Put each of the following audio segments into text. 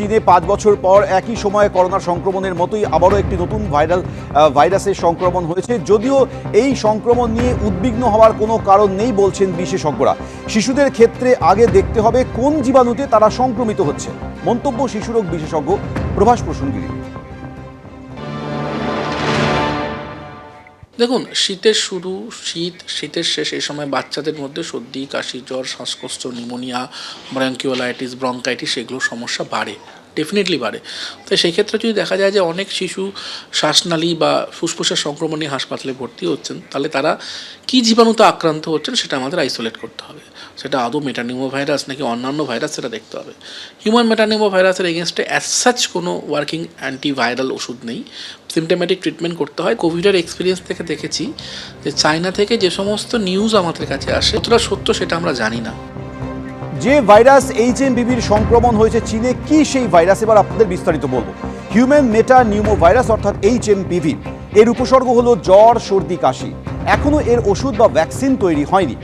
চীনে পাঁচ বছর পর একই সময়ে করোনা সংক্রমণের মতোই আবারও একটি নতুন ভাইরাল ভাইরাসের সংক্রমণ হয়েছে। যদিও এই সংক্রমণ নিয়ে উদ্বিগ্ন হওয়ার কোনো কারণ নেই বলছেন বিশেষজ্ঞরা। শিশুদের ক্ষেত্রে আগে দেখতে হবে কোন জীবাণুতে তারা সংক্রমিত হচ্ছে। মন্তব্য শিশুরোগ বিশেষজ্ঞ প্রভাস প্রসঙ্গিনী। দেখুন, শীতের শুরু, শীত, শীতের শেষ, এই সময় বাচ্চাদের মধ্যে সর্দি, কাশি, জ্বর, শ্বাসকষ্ট, নিউমোনিয়া ব্রঙ্কিওলাইটিস ব্রঙ্কাইটিস, এগুলো সমস্যা বাড়ে, ডেফিনেটলি বাড়ে। তো সেই ক্ষেত্রে যদি দেখা যায় যে অনেক শিশু শ্বাসনালী বা ফুসফুসের সংক্রমণ হাসপাতালে ভর্তি হচ্ছেন, তাহলে তারা কী জীবাণুতে আক্রান্ত হচ্ছেন সেটা আমাদের আইসোলেট করতে হবে। সেটা আদৌ মেটানিমো ভাইরাস নাকি অন্যান্য ভাইরাস সেটা দেখতে হবে। হিউম্যান মেটানিমো ভাইরাসের এগেনস্টে অ্যাজ সাচ কোনো ওয়ার্কিং অ্যান্টিভাইরাল ওষুধ নেই। সিমটোম্যাটিক ট্রিটমেন্ট করতে হয়। কোভিডের এক্সপিরিয়েন্স থেকে দেখেছি যে চায়না থেকে যে সমস্ত নিউজ আমাদের কাছে আসে, কতটা সত্য সেটা আমরা জানি না। যে ভাইরাস এইচ এম বিবির সংক্রমণ হয়েছে চীনে, কি সেই ভাইরাস? এবার আপনাদের বিস্তারিত বলব। হিউম্যান মেটা নিউমো ভাইরাস অর্থাৎ এইচ এম পিভি এর উপসর্গ হলো জ্বর, সর্দি, কাশি। এখনও এর ওষুধ বা ভ্যাকসিন তৈরি হয়নি।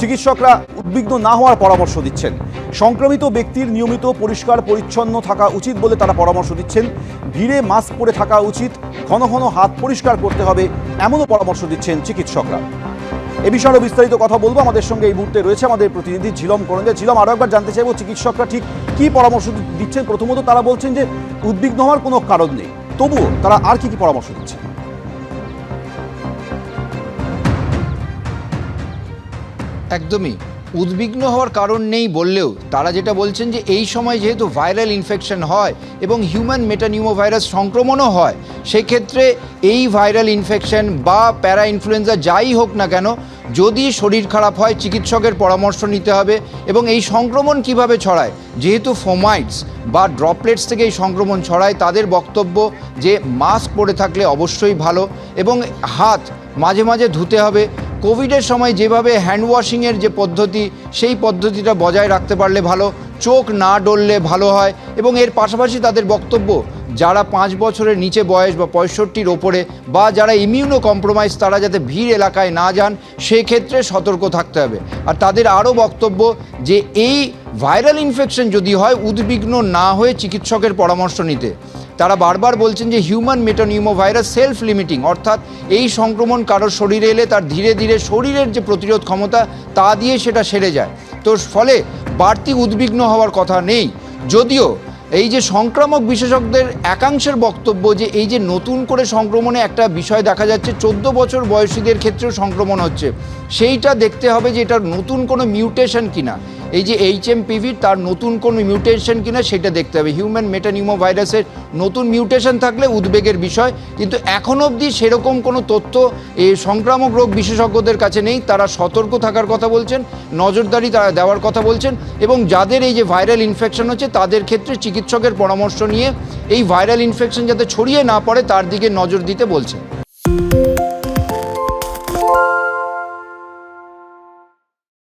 চিকিৎসকরা উদ্বিগ্ন না হওয়ার পরামর্শ দিচ্ছেন। সংক্রমিত ব্যক্তির নিয়মিত পরিষ্কার পরিচ্ছন্ন থাকা উচিত বলে তারা পরামর্শ দিচ্ছেন। ভিড়ে মাস্ক পরে থাকা উচিত। ঘন ঘন হাত পরিষ্কার করতে হবে, এমনও পরামর্শ দিচ্ছেন চিকিৎসকরা। এ বিষয়ে বিস্তারিত কথা বলব। আমাদের সঙ্গে এই মুহূর্তে রয়েছে আমাদের প্রতিনিধি ঝিলম করঞ্জা ঝিলম আরও একবার জানতে চাইব চিকিৎসকরা ঠিক কি পরামর্শ দিচ্ছেন? প্রথমত তারা বলছেন যে, উদ্বিগ্ন হওয়ার কোনো কারণ নেই। তবুও তারা আর কি কি পরামর্শ দিচ্ছেন? একদমই। উদ্বিগ্ন হওয়ার কারণ নেই বললেও তারা যেটা বলছেন যে এই সময় যেহেতু ভাইরাল ইনফেকশন হয় এবং হিউম্যান মেটানিউমো ভাইরাস সংক্রমণও হয়, সেক্ষেত্রে এই ভাইরাল ইনফেকশন বা প্যারা ইনফ্লুয়েঞ্জা যাই হোক না কেন, যদি শরীর খারাপ হয়, চিকিৎসকের পরামর্শ নিতে হবে এবং এই সংক্রমণ কীভাবে ছড়ায়, যেহেতু ফোমাইটস বা ড্রপলেটস থেকে এই সংক্রমণ ছড়ায়, তাদের বক্তব্য যে মাস্ক পরে থাকলে অবশ্যই ভালো এবং হাত মাঝে মাঝে ধুতে হবে কোভিডের সময় যেভাবে হ্যান্ড ওয়াশিংয়ের যে পদ্ধতি, সেই পদ্ধতিটা বজায় রাখতে পারলে ভালো, চোখ না ডললে ভালো হয় এবং এর পাশাপাশি তাদের বক্তব্য, যারা পাঁচ বছরের নিচে বয়স বা পঁয়ষট্টির ওপরে বা যারা ইমিউনো কম্প্রোমাইজ তারা যাতে ভিড় এলাকায় না যান, সেক্ষেত্রে সতর্ক থাকতে হবে। আর তাদের আরও বক্তব্য যে এই ভাইরাল ইনফেকশন যদি হয়, উদ্বিগ্ন না হয়ে চিকিৎসকের পরামর্শ নিতে। তারা বারবার বলছেন যে human metapneumovirus self limiting অর্থাৎ এই সংক্রমণ কারোর শরীরে এলে তার ধীরে ধীরে শরীরের যে প্রতিরোধ ক্ষমতা, তা দিয়ে সেটা সেরে যায়। তো ফলে বাড়তি উদ্বিগ্ন হওয়ার কথা নেই। যদিও এই যে সংক্রামক বিশেষজ্ঞদের একাংশের বক্তব্য যে এই যে নতুন করে সংক্রমণে একটা বিষয় দেখা যাচ্ছে, চোদ্দ বছর বয়সীদের ক্ষেত্রেও সংক্রমণ হচ্ছে, সেইটা দেখতে হবে যে এটা নতুন কোনো মিউটেশন কিনা। এই যে এইচ এম পিভির তার নতুন কোনো মিউটেশন কিনা সেটা দেখতে হবে। হিউম্যান মেটানিউমো ভাইরাসের নতুন মিউটেশন থাকলে উদ্বেগের বিষয়, কিন্তু এখন অবধি সেরকম কোনো তথ্য সংক্রামক রোগ বিশেষজ্ঞদের কাছে নেই। তারা সতর্ক থাকার কথা বলছেন, নজরদারি তারা দেওয়ার কথা বলছেন এবং যাদের এই যে ভাইরাল ইনফেকশন হচ্ছে তাদের ক্ষেত্রে চিকিৎসকের পরামর্শ নিয়ে এই ভাইরাল ইনফেকশন যাতে ছড়িয়ে না পড়ে তার দিকে নজর দিতে বলছেন।